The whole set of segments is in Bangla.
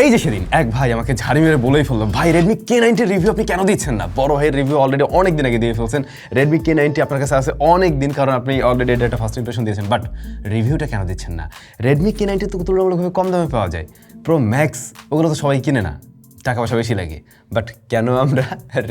এই যে সেদিন এক ভাই আমাকে ঝাড়ি মেরে বলেই ফেলল, ভাই রেডমি কে নাইনটির রিভিউ আপনি কেন দিচ্ছেন না? বড় ভাইয়ের রিভিউ অলরেডি অনেক দিন আগে দিয়ে ফেলছেন। রেডমি কে নাইনটি আপনার কাছে আছে অনেক দিন কারণ আপনি অলরেডি এটা ফার্স্ট ইম্প্রেশন দিয়েছেন বাট রিভিউটা কেন দিচ্ছেন না? রেডমি কে নাইনটি তো তুলনামূলকভাবে কম দামে পাওয়া যায়। প্রো ম্যাক্স ওগুলো তো সবাই কিনে না, টাকা পয়সা বেশি লাগে। বাট কেন আমরা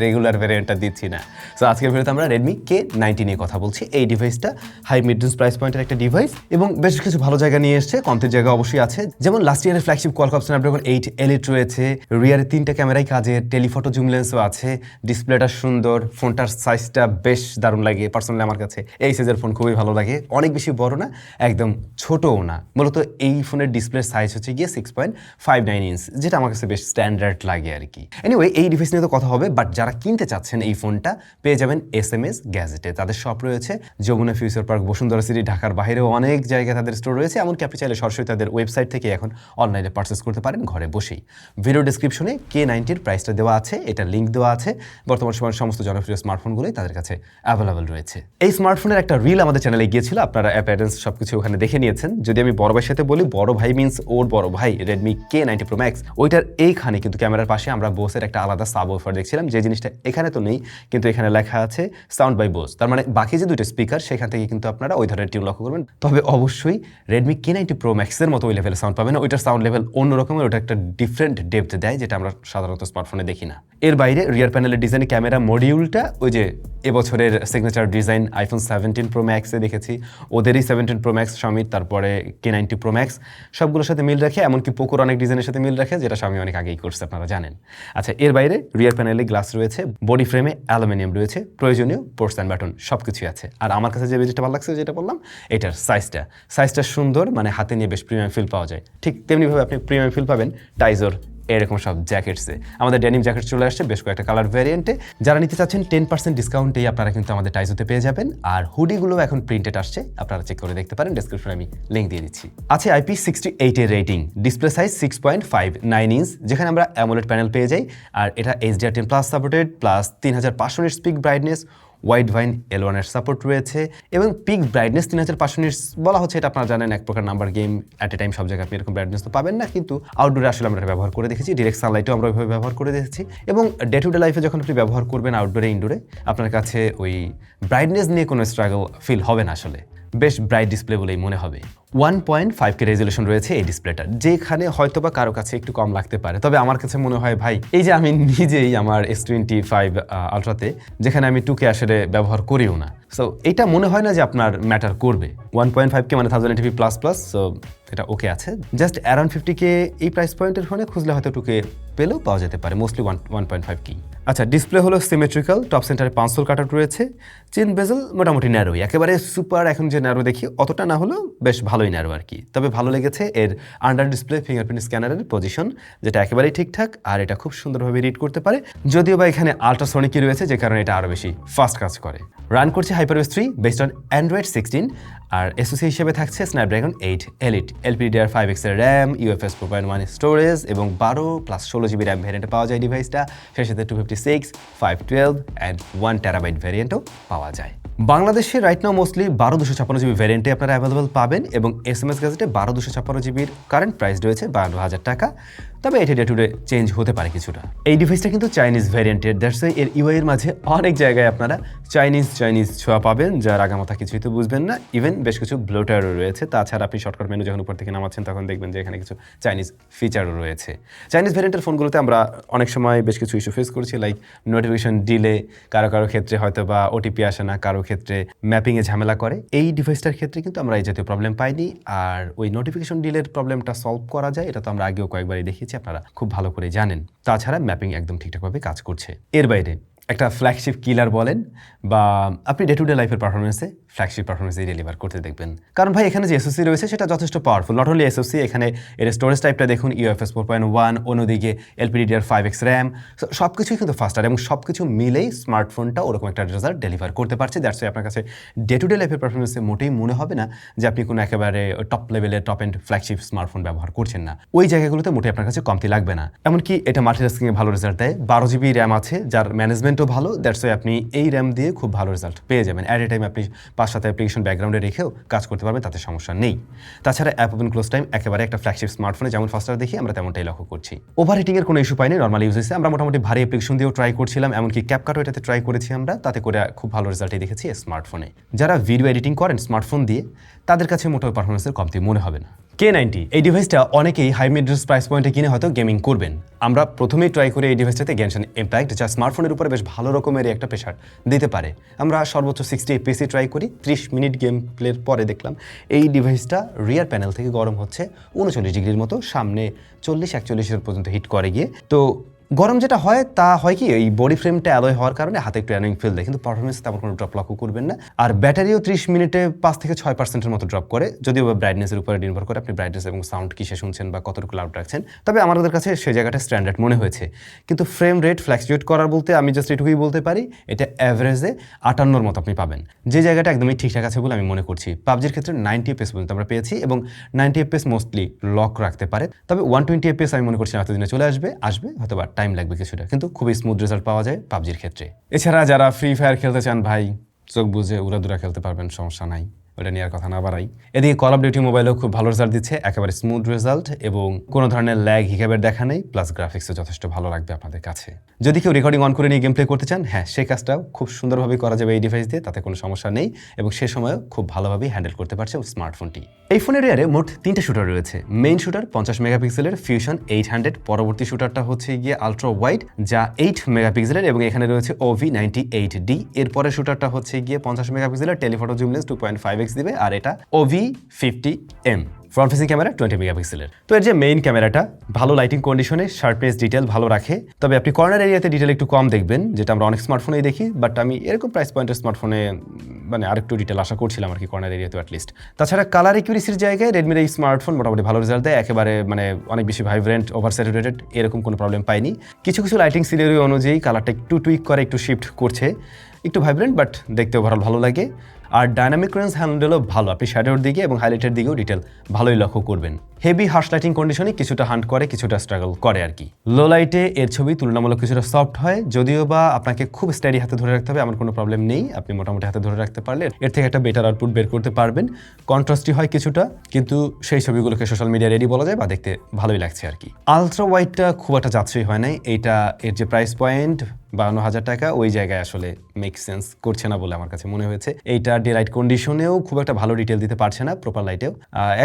রেগুলার ভ্যারিয়েন্টটা দিচ্ছি না? সো আজকের ভিডিওতে আমরা রেডমি কে নাইনটি নিয়ে কথা বলছি। এই ডিভাইসটা হাই মিড রেঞ্জ প্রাইস পয়েন্টের একটা ডিভাইস এবং বেশ কিছু ভালো জায়গা নিয়ে এসছে কমতির জায়গা অবশ্যই আছে। যেমন লাস্ট ইয়ারের flagship Qualcomm Snapdragon eight elite রয়েছে রিয়ারের তিনটা ক্যামেরাই কাজের টেলিফটো জুম লেন্সও আছে ডিসপ্লেটা সুন্দর ফোনটার সাইজটা বেশ দারুণ লাগে পার্সোনালি আমার কাছে। এই সাইজের ফোন খুবই ভালো লাগে, অনেক বেশি বড় না, একদম ছোটও না। মূলত এই ফোনের ডিসপ্লের সাইজ হচ্ছে গিয়ে six point five nine inch যেটা আমার কাছে বেশ স্ট্যান্ডার্ড লাগে আর কি। এনিওয়ে এই ডিভাইস নিয়ে তো কথা হবে বাট যারা কিনতে চাচ্ছেন এই ফোনটা পেয়ে যাবেন এস এম এস গ্যাজেটে তাদের শপ রয়েছে Jamuna future park Bashundhara city ঢাকার বাইরেও অনেক জায়গায় তাদের স্টোর রয়েছে। এমনকি আপনি চাইলে সরাসরি তাদের ওয়েবসাইট থেকে এখন অনলাইনে পার্চেস করতে পারেন ঘরে বসেই। ভিডিও ডিসক্রিপশনে কে নাইনটির প্রাইসটা দেওয়া আছে, এটা লিঙ্ক দেওয়া আছে। বর্তমান সময়ের সমস্ত জনপ্রিয় স্মার্টফোনগুলোই তাদের কাছে অ্যাভেলেবল রয়েছে। এই স্মার্টফোনের একটা রিল আমাদের চ্যানেলে গিয়েছিল, আপনারা অ্যাপারেন্স সব কিছু ওখানে দেখে নিয়েছেন। যদি আমি বড় ভাইয়ের সাথে বলি, বড় ভাই মিন্স ওর বড় ভাই Redmi K ninety pro max ওইটার এইখানে কিন্তু ক্যামেরার পাশে আমরা বোসের একটা আলাদা সাব অফার দেখছিলাম, যে জিনিসটা এখানে তো নেই, কিন্তু এখানে লেখা আছে সাউন্ড বাই বোস তার মানে বাকি যে দুটো স্পিকার সেখান থেকে কিন্তু আপনারা ওই ধরনের টিউন লক্ষ্য করবেন। তবে অবশ্যই রেডমি কে নাইনটি প্রো ম্যাক্সের মতো ওই লেভেলের সাউন্ড পাবেন ওইটার সাউন্ড লেভেল অন্য রকমের ওটা একটা ডিফারেন্ট ডেপথ দেয়, যেটা আমরা সাধারণত স্মার্টফোনে দেখি না। এর বাইরে রিয়ার প্যানেলের ডিজাইন ক্যামেরা মডিউলটা ওই যে এবছরের signature design iPhone seventeen pro ম্যাক্সে দেখেছি। ওদেরই সেভেন্টিন প্রো ম্যাক্স স্বামীর, তারপরে কে নাইনটি প্রো ম্যাক্স সবগুলোর সাথে মিল রাখে, এমনকি পোকোর অনেক ডিজাইনের সাথে মিল রাখে, যেটা স্বামী অনেক আগেই করছে, আপনারা জানেন। আচ্ছা এর বাইরে রিয়ার প্যানেলে গ্লাস রয়েছে বডি ফ্রেমে অ্যালুমিনিয়াম রয়েছে, প্রয়োজনীয় পোর্টস অ্যান্ড বাটন সব কিছুই আছে। আর আমার কাছে যে বেজিটা ভালো লাগছে, যেটা বললাম, এটার সাইজটা সাইজটা সুন্দর মানে হাতে নিয়ে বেশ প্রিমিয়াম ফিল পাওয়া যায়। ঠিক তেমনিভাবে আপনি প্রিমিয়াম ফিল পাবেন টাইজোর এরকম সব জ্যাকেটসে আমাদের ডেনিম জ্যাকেট চলে আসছে বেশ কয়েকটা কালার ভ্যারিয়েন্টে যারা নিতে চাচ্ছেন টেন পার্সেন্ট ডিসকাউন্টেই আপনারা কিন্তু আমাদের টাইজোতে পেয়ে যাবেন। আর হুডিগুলো এখন প্রিন্টেড আসছে, আপনারা চেক করে দেখতে পারেন ডিসক্রিপশনে আমি লিঙ্ক দিয়ে দিচ্ছি। আছে আইপি সিক্সটি এইটের rating display size six point five nine inch যেখানে আমরা অ্যামোলেড প্যানেল পেয়ে যাই। আর এটা HDR ten plus supported plus তিন হাজার পাঁচশো peak brightness Widevine L ওয়ানের সাপোর্ট রয়েছে এবং পিক ব্রাইটনেস তিন হাজার পাঁচশো বলা হচ্ছে, এটা আপনারা জানেন, এক প্রকার number game at a time সব জায়গায় আপনি এরকম ব্রাইটনেস তো পাবেন না, কিন্তু আউটডোরে আসলে আমরা ব্যবহার করে দেখেছি ডিরেক্ট সানলাইটও আমরা ওইভাবে ব্যবহার করে দেখেছি এবং ডে টু ডে লাইফে যখন আপনি ব্যবহার করবেন আউটডোরে ইনডোরে আপনার কাছে ওই ব্রাইটনেস নিয়ে কোনো স্ট্রাগল ফিল হবে না আসলে। বেশ ব্রাইট ডিসপ্লে বলেই মনে হবে। One point five K resolution রয়েছে এই ডিসপ্লেটার যেখানে হয়তো বা কারও কাছে একটু কম লাগতে পারে। তবে আমার কাছে মনে হয়, ভাই, এই যে আমি নিজেই আমার এস টোয়েন্টি ফাইভ আলট্রাতে যেখানে আমি টু কে আসলে ব্যবহার করিও না। সো এটা মনে হয় না যে আপনার ম্যাটার করবে। ওয়ান পয়েন্ট ফাইভ কে মানে thousand TV plus plus so এটা ওকে আছে। জাস্ট অ্যারাউন্ড ফিফটি কে এই প্রাইস পয়েন্টের ফোনে খুঁজলে হয়তো টুকে পেলেও পাওয়া যেতে পারে mostly one one point five কি আচ্ছা ডিসপ্লে হলো সিমেট্রিক্যাল টপ সেন্টারে পাঁচশোল কাটার রয়েছে। চেন বেজেল মোটামুটি ন্যারোই একেবারে সুপার এখন যে ন্যারো দেখি, অতটা না হলেও বেশ ভালোই ন্যারো আর কি। তবে ভালো লেগেছে এর আন্ডার ডিসপ্লে ফিঙ্গারপ্রিন্ট স্ক্যানারের পজিশন যেটা একেবারেই ঠিকঠাক আর এটা খুব সুন্দরভাবে রিড করতে পারে। যদিও বা এখানে আল্ট্রাসনিকই রয়েছে, যে কারণে এটা আরও বেশি ফাস্ট কাজ করে। রান করছে HyperOS three based on Android sixteen R SoC হিসেবে থাকছে Snapdragon eight elite LPDDR five এক্সের RAM UFS four point one storage এবং বারো প্লাস ষোলো জিবি র্যাম ভ্যারিয়েন্টে পাওয়া যায় ডিভাইসটা সেই সাথে two fifty six five twelve and one terabyte ভ্যারিয়েন্টও পাওয়া যায়। বাংলাদেশে রাইট নাও মোস্টলি বারো দুশো ছাপ্পান্ন জিবি ভ্যারিয়েন্টে আপনারা অ্যাভেলেবল পাবেন এবং এস এম এস গ্যাজেটে বারো দুশো ছাপ্পান্ন জিবির কারেন্ট প্রাইস রয়েছে বারো হাজার টাকা। তবে এটি ডে টু ডে চেঞ্জ হতে পারে কিছুটা। এই ডিভাইসটা কিন্তু চাইনিজ ভ্যারিয়েন্টের দ্যাটস এর ইউআই এর মাঝে অনেক জায়গায় আপনারা চাইনিজ চাইনিজ ছোঁয়া পাবেন, যার আগামাথা কিছুই তো বুঝবেন না। ইভেন বেশ কিছু ব্লোটারও রয়েছে। তাছাড়া আপনি শর্টকাট মেনু যখন উপর থেকে নামাচ্ছেন, তখন দেখবেন যে এখানে কিছু চাইনিজ ফিচারও রয়েছে। চাইনিজ ভ্যারিয়েন্টের ফোনগুলোতে আমরা অনেক সময় বেশ কিছু ইস্যু ফেস করছি লাইক নোটিফিকেশন ডিলে কারও কারও ক্ষেত্রে হয়তো বা ওটিপি আসে না, কারও ক্ষেত্রে ম্যাপিংয়ে ঝামেলা করে। এই ডিভাইসটার ক্ষেত্রে কিন্তু আমরা এই জাতীয় প্রবলেম পাইনি। আর ওই নোটিফিকেশন ডিলের প্রবলেমটা সলভ করা যায়, এটা তো আমরা আগেও কয়েকবারই দেখিয়েছি আপনারা খুব ভালো করে জানেন। তাছাড়া ম্যাপিং একদম ঠিকঠাকভাবে কাজ করছে। এর বাইরে একটা ফ্ল্যাগশিপ কিলার বলেন বা আপনি ডে টু ডে লাইফের পারফরমেন্সে ফ্ল্যাগশিপ পারফরমেন্সে ডেলিভার করতে দেখবেন। কারণ ভাই, এখানে যে এসওসি রয়েছে, সেটা যথেষ্ট পাওয়ারফুল নট অনলি এসওসি এখানে এর স্টোরেজ টাইপটা দেখুন ইউএফএস ফোর পয়েন্ট ওয়ান অন্যদিকে এলপিডিআর ফাইভ এক্স র্যাম সব কিছুই কিন্তু ফাস্টার এবং সব কিছু মিলেই স্মার্টফোনটা ওরকম একটা রেজাল্ট ডেলিভার করতে পারছে। দ্যাটস আপনার কাছে ডে টু ডে লাইফের পারফরমেন্সে মোটেই মনে হবে না যে আপনি কোনো একেবারে টপ লেভেলের টপ এন্ড ফ্ল্যাগশিপ স্মার্টফোন ব্যবহার করছেন না। ওই জায়গাগুলোতে মোটেই আপনার কাছে কমতি লাগবে না। এমনকি এটা মাল্টিটাস্কিংয়ে ভালো রেজাল্ট দেয়। বারো জিবি র্যাম আছে, যার ম্যানেজমেন্টও ভালো। দ্যাটস আপনি এই র্যাম দিয়ে খুব ভালো রেজাল্ট পেয়ে যাবেন। অ্যাট এ টাইম আপনি পাঁচ সাত অ্যাপ্লিকেশন ব্যাকগ্রাউন্ডে রেখেও কাজ করতে পারবেন, তাতে সমস্যা নেই। তাছাড়া অ্যাপ ওপেন ক্লোজ টাইম একেবারে একটা ফ্ল্যাগশিপ স্মার্টফোনে যেমন ফাস্টার দেখি, আমরা তেমনটাই লক্ষ্য করছি। ওভার হিটিংয়ের কোনো ইস্যু পাইনি নর্মাল ইউজ হয়েছে আমরা মোটামুটি ভারী অ্যাপ্লিকেশন দিয়েও ট্রাই করছিলাম, এমনকি ক্যাপকাটও এটাতে ট্রাই করেছি আমরা, তাতে করে খুব ভালো রেজাল্টই দেখেছি স্মার্টফোনে যারা ভিডিও এডিটিং করেন স্মার্টফোন দিয়ে, তাদের কাছে মোটামুটি পারফরমেন্সের কমতি মনে হবে না। কে নাইনটি এই ডিভাইসটা অনেকেই হাই মিডস প্রাইস পয়েন্টে কিনে হয়তো গেমিং করবেন। আমরা প্রথমেই ট্রাই করে এই ডিভাইসটাতে গ্যানশন ইম্প্যাক্ট যা স্মার্টফোনের উপরে বেশ ভালো রকমের একটা প্রেশার দিতে পারে। আমরা সর্বোচ্চ সিক্সটি এপিসি ট্রাই করি, ত্রিশ মিনিট গেম প্লের পরে দেখলাম, এই ডিভাইসটা রিয়ার প্যানেল থেকে গরম হচ্ছে উনচল্লিশ ডিগ্রির মতো, সামনে চল্লিশ, একচল্লিশের পর্যন্ত হিট করে গিয়ে। তো গরম যেটা হয়, তা হয় কি, এই বডি ফ্রেমটা অ্যালয় হওয়ার কারণে হাতে একটু অ্যানোয়িং ফিল দেয়। কিন্তু পারফরমেন্স তেমন কোনো ড্রপ লক্ষ্য করবেন না। আর ব্যাটারিও ত্রিশ মিনিটে পাঁচ থেকে ছয় পার্সেন্টের মতো ড্রপ করে। যদিও ব্রাইটনেসের উপরে নির্ভর করে আপনি ব্রাইটনেস এবং সাউন্ড কিসে শুনছেন বা কতটুকু লাউড রাখছেন। তবে আমাদের কাছে সেই জায়গাটা স্ট্যান্ডার্ড মনে হয়েছে। কিন্তু ফ্রেম রেট ফ্ল্যাকচুয়েট করার বলতে আমি জাস্ট এটুকুই বলতে পারি, এটা অ্যাভারেজে আটান্নর মতো আপনি পাবেন। যে জায়গাটা একদমই ঠিকঠাক আছে বলে আমি মনে করছি। পাবজির ক্ষেত্রে নাইনটি এপিএস পর্যন্ত আমরা পেয়েছি এবং নাইনটি এপিএস মোস্টলি লক রাখতে পারে। তবে ওয়ান টোয়েন্টি এপিএস আমি মনে করছি এতদিনে চলে আসবে আসবে হয়তো বা টাইম লাগবে কিছুটা, কিন্তু খুবই স্মুথ রেজাল্ট পাওয়া যায় পাবজির ক্ষেত্রে। এছাড়া যারা ফ্রি ফায়ার খেলতে চান, ভাই, চোখ বুঝে উড়াদুরা খেলতে পারবেন, সমস্যা নাই। ওটা নিয়ে আর কথা না বাড়াই। এদিকে কল অফ ডিউটি মোবাইলেও খুব ভালো রেজাল্ট দিচ্ছে, একেবারে স্মুথ রেজাল্ট এবং কোনো ধরনের ল্যাগ হিকাবের দেখা নেই প্লাস গ্রাফিক্সও যথেষ্ট ভালো লাগবে আপনাদের কাছে। যদি কেউ রেকর্ডিং অন করে নিয়ে গেম প্লে করতে চান হ্যাঁ সেই কাজটাও খুব সুন্দরভাবে করা যাবে এই ডিভাইস দিয়ে, তাতে কোনো সমস্যা নেই এবং সে সময়ও খুব ভালোভাবেই হ্যান্ডেল করতে পারছে স্মার্টফোনটি এই ফোনের এয়ারে মোট তিনটে শুটার রয়েছে। মেইন শুটার পঞ্চাশ মেগাপিক্সেলের ফিউশন এইট হান্ড্রেড পরবর্তী শুটারটা হচ্ছে গিয়ে আলট্রা ওয়াইড যা এইট মেগাপিক্সেলের এবং এখানে রয়েছে ওভি নাইনটি এইট ডি এরপরে শুটারটা হচ্ছে গিয়ে পঞ্চাশ মেগাপিক্সেলের telephoto zoom two point five X দিবে, আর এটা OV fifty M front facing camera twenty মেগাপিক্সেলের। তো এর যে মেইন ক্যামেরাটা ভালো লাইটিং কন্ডিশনে শার্পনেস ডিটেল ভালো রাখে। তবে আপনি কর্নার এরিয়াতে ডিটেল একটু কম দেখবেন, যেটা আমরা অনেক স্মার্টফোনেই দেখি বাট আমি এরকম প্রাইস পয়েন্টের স্মার্টফোনে মানে আরেকটু ডিটেল আশা করছিলাম আর কি কর্নার এরিয়াতে অ্যাটলিস্ট তাছাড়া কালার একিউরেসির জায়গায় রেডমির এই স্মার্টফোন মোটামুটি ভালো রেজাল্ট দেয়, একেবারে মানে অনেক বেশি ভাইব্রেন্ট ওভার স্যাচুরেটেড এরকম কোনো প্রবলেম পাইনি। কিছু কিছু লাইটিং সিনারি অনুযায়ী কালারটা একটু টুইক করে, একটু শিফট করছে। একটু ভাইব্রেন্ট বাট দেখতে ওভারঅল ভালো লাগে। আর ডাইনামিক রেঞ্জ হ্যান্ডেলও ভালো। আপনি শ্যাডোর দিকে এবং হাইলাইটের দিকেও ডিটেল ভালোই লক্ষ্য করবেন। হেভি হার্শ লাইটিং কন্ডিশনে কিছুটা হান্ট করে, কিছুটা স্ট্রাগল করে আর কি। লো লাইটে এর ছবি তুলনামূলক কিছুটা সফট হয়, যদিও বা আপনাকে খুব স্টাডি হাতে ধরে রাখতে হবে আমার কোনো প্রবলেম নেই। আপনি মোটামুটি হাতে ধরে রাখতে পারলে এর থেকে একটা বেটার আউটপুট বের করতে পারবেন। কন্ট্রাস্টই হয় কিছুটা, কিন্তু সেই ছবিগুলোকে সোশ্যাল মিডিয়া রেডি বলা যায় বা দেখতে ভালোই লাগছে আর কি। আলট্রা ওয়াইডটা খুব একটা যাচ্ছই হয় নাই। এইটা এর যে প্রাইস পয়েন্ট বাউন্ন হাজার টাকা, ওই জায়গায় আসলে মেক সেন্স করছে না বলে আমার কাছে মনে হয়েছে। এইটা ডে লাইট কন্ডিশনেও খুব একটা ভালো ডিটেল দিতে পারছে না প্রপার লাইটেও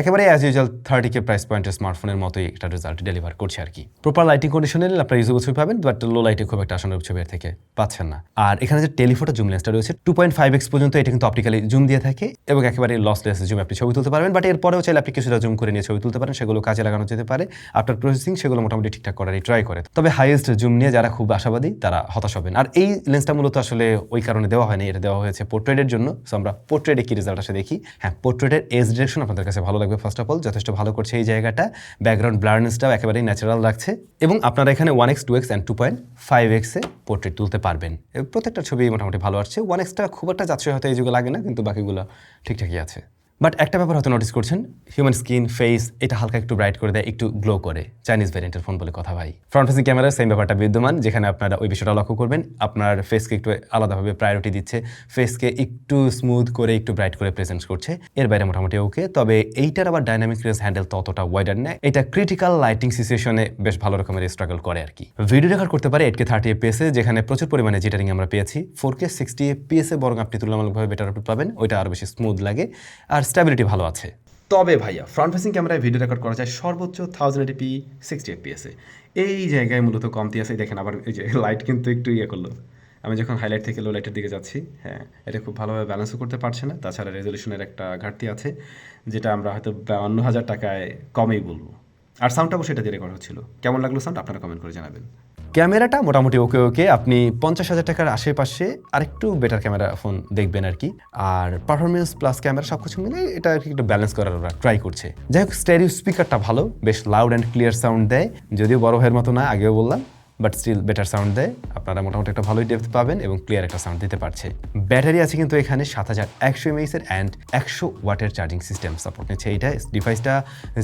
একেবারে as usual thirty K price পয়েন্টের স্মার্টফোনের মতোই একটা রেজাল্ট ডেলিভার করছে আর কি। প্রপার লাইটিং কন্ডিশনে আপনার ইউজেবল ছবি পাবেন বাট লো লাইটে খুব একটা আসানোর ছবি এর থেকে পাচ্ছেন না। আর এখানে যে টেলিফোটো জুম লেন্সটা রয়েছে টু পয়েন্ট ফাইভ এক্স পর্যন্ত এটা কিন্তু অপটিক্যালি জুম দিয়ে থাকে এবং একেবারে লসলেস জুম আপনি ছবি তুলতে পারবেন বাট এরপরেও চাইলে আপনি কিছুটা জুম করে নিয়ে ছবি তুলতে পারেন, সেগুলো কাজে লাগানো যেতে পারে। আপনার প্রসেসিং সেগুলো মোটামুটি ঠিকঠাক করারই ট্রাই করে। তবে হাইয়েস্ট জুম নিয়ে যারা খুব আশাবাদী, তারা হতাশ হবেন। আর এই লেন্সটা মূলত আসলে ওই কারণে দেওয়া হয়নি, এটা দেওয়া হয়েছে পোর্ট্রেটের জন্য সো পোর্ট্রেটে কি রেজাল্ট আসে দেখি। হ্যাঁ পোর্ট্রেটের এজ ডিরেকশন আপনাদের কাছে ভালো লাগবে ফার্স্ট অফ অল যথেষ্ট ভালো করছে এই জায়গাটা। ব্যাকগ্রাউন্ড ব্লারনেসটাও একেবারেই ন্যাচারাল রাখছে এবং আপনারা এখানে one X two X and two point five এক্সে পোর্ট্রেট তুলতে পারবেন। প্রত্যেকটা ছবি মোটামুটি ভালো আসছে। ওয়ান এক্সটা খুব একটা যাচ্ছে হয়তো এই যুগে লাগে না, কিন্তু বাকিগুলো ঠিকঠাকই আছে। বাট একটা ব্যাপার হয়তো নোটিস করছেন হিউম্যান স্কিন ফেস এটা হালকা একটু ব্রাইট করে দেয়, একটু গ্লো করে। চাইনিজ ভ্যারিয়েন্টের ফোন বলে কথা ভাই। ফ্রন্ট ফেসিং ক্যামেরা সেম ব্যাপারটা বিদ্যমান, যেখানে আপনারা ওই বিষয়টা লক্ষ্য করবেন। আপনার ফেসকে একটু আলাদাভাবে প্রায়োরিটি দিচ্ছে ফেসকে একটু স্মুথ করে, একটু ব্রাইট করে প্রেজেন্ট করছে। এর বাইরে মোটামুটি ওকে তবে এইটার আবার ডাইনামিক রেস হ্যান্ডেল ততটা ওয়াইডার নেয়। এটা ক্রিটিক্যাল লাইটিং সিচুয়েশনে বেশ ভালো রকমের স্ট্রাগল করে আর কি। ভিডিও রেকর্ড করতে পারে এইটকে থার্টি এপিএসে যেখানে প্রচুর পরিমাণে জিটারিং আমরা পেয়েছি। ফোর কে সিক্সটি এপিএসে বরং আপনি তুলনামূলকভাবে বেটার পাবেন, ওইটা আরও বেশি স্মুথ লাগে। আর স্ট্যাবিলিটি ভালো আছে। তবে ভাইয়া ফ্রন্ট ফেসিং ক্যামেরায় ভিডিও রেকর্ড করা যায় সর্বোচ্চ থাউজেন্ড এটিপি সিক্সটি এফপিএসে এই জায়গায় মূলত কমতি আছে। দেখেন আবার এই যে লাইট কিন্তু একটু ইয়ে করল। আমি যখন হাইলাইট থেকে লো লাইটের দিকে যাচ্ছি হ্যাঁ এটা খুব ভালোভাবে ব্যালেন্সও করতে পারছে না। তাছাড়া রেজলিউশনের একটা ঘাটতি আছে, যেটা আমরা হয়তো বাউন্ন হাজার টাকায় কমেই বলব। আর সাউন্ডটা অবশ্যই এটা দিয়ে রেকর্ড হচ্ছিল। কেমন লাগল সাউন্ড আপনারা কমেন্ট করে জানাবেন। ক্যামেরাটা মোটামুটি ওকে ওকে। আপনি পঞ্চাশ হাজার টাকার আশেপাশে আরেকটু বেটার ক্যামেরা ফোন দেখবেন আর কি। আর পারফরমেন্স প্লাস ক্যামেরা সব কিছু মিলে এটা আর কি একটু ব্যালেন্স করার ওরা ট্রাই করছে। যাই হোক স্টেরিও স্পিকারটা ভালো, বেশ লাউড অ্যান্ড ক্লিয়ার সাউন্ড দেয়। যদিও বড় ভাইয়ের মতো না, আগেও বললাম। বাট স্টিল বেটার সাউন্ড দেয়। আপনারা মোটামুটি একটা ভালোই ডেপথ পাবেন এবং ক্লিয়ার একটা সাউন্ড দিতে পারছে। ব্যাটারি আছে কিন্তু এখানে সাত হাজার একশো এমএইচের অ্যান্ড একশো ওয়াটের চার্জিং সিস্টেম সাপোর্ট নিচ্ছে। এইটা ডিভাইসটা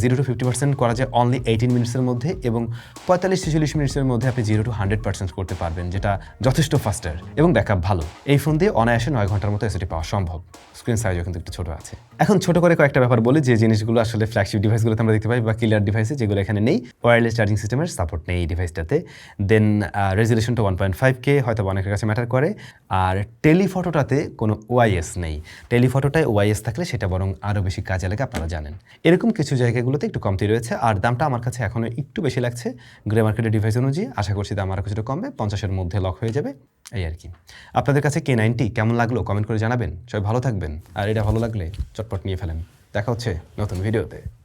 জিরো টু ফিফটি পার্সেন্ট করা যায় অনলি এইটিন মিনিটসের মধ্যে এবং পঁয়তাল্লিশ ছেচল্লিশ মিনিটসের মধ্যে আপনি জিরো টু হান্ড্রেড পার্সেন্ট করতে পারবেন, যেটা যথেষ্ট ফাস্টার এবং ব্যাকআপ ভালো। এই ফোন দিয়ে অনায়াসে নয় ঘণ্টার মতো এসএটি পাওয়া সম্ভব। স্ক্রিন সাইজও কিন্তু একটু ছোট আছে। এখন ছোট করে কয়েকটা ব্যাপার বলি, যে জিনিসগুলো আসলে ফ্ল্যাগশিপ ডিভাইসগুলোতে আমরা দেখতে পাই বা কিলার ডিভাইসে যেগুলো এখানে নেই ওয়্যারলেস চার্জিং সিস্টেমের সাপোর্ট নেই এই ডিভাইসটাতে দেন রেজুলেশনটা ওয়ান পয়েন্ট ফাইভ কে হয়তো অনেকের কাছে ম্যাটার করে। আর টেলিফটোটাতে কোনো ওয়াইএস নেই। টেলিফটোটায় ওয়াইএস থাকলে সেটা বরং আরও বেশি কাজে লাগে, আপনারা জানেন। এরকম কিছু জায়গাগুলোতে একটু কমতি রয়েছে, আর দামটা আমার কাছে এখনও একটু বেশি লাগছে। গ্রে মার্কেটের ডিভাইস অনুযায়ী আশা করছি দাম আরও কিছুটা কমবে, পঞ্চাশের মধ্যে লক হয়ে যাবে, এই আর কি। আপনাদের কাছে কে নাইনটি কেমন লাগল কমেন্ট করে জানাবেন। সবাই ভালো থাকবেন, আর এটা ভালো লাগলে চটপট নিয়ে ফেলেন। দেখা হচ্ছে নতুন ভিডিওতে